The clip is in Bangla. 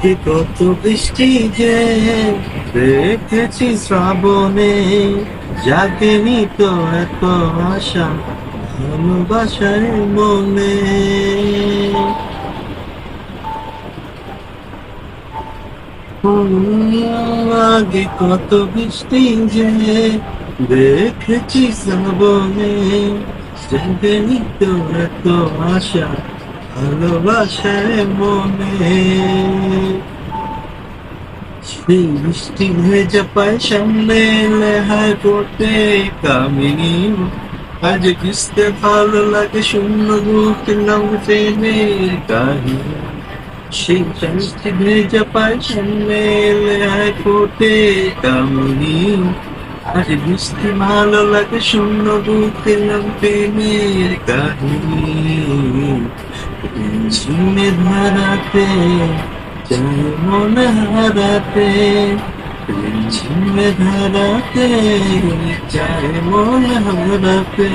আজকে কত বৃষ্টি যে দেখেছি শ্রাবণে, জাগেনি তো এত আশা ভালোবাসায় মনে। আগে কত বৃষ্টি যে দেখেছি শ্রাবণে, জাগেনি তো এত আশা ভালোবাসায় মনে। সেই বৃষ্টি ভেজা পায় সামনে লেহায় পড়তে কামিনী। আজ কিসতে ভালো লাগে শূন্য বুকে নাম প্রেমের কাহিনী সেই বৃষ্টি ভেজা পায় সামনে লেহায় পড়তে কামিনী। আজ বৃষ্টি ভালো লাগে শূন্য বুকে নাম প্রেমের কাহিনী ঝিমে ধারাতে চাই মনে হারাতে ঝিমে ধারাতে চাই মনে হারাতে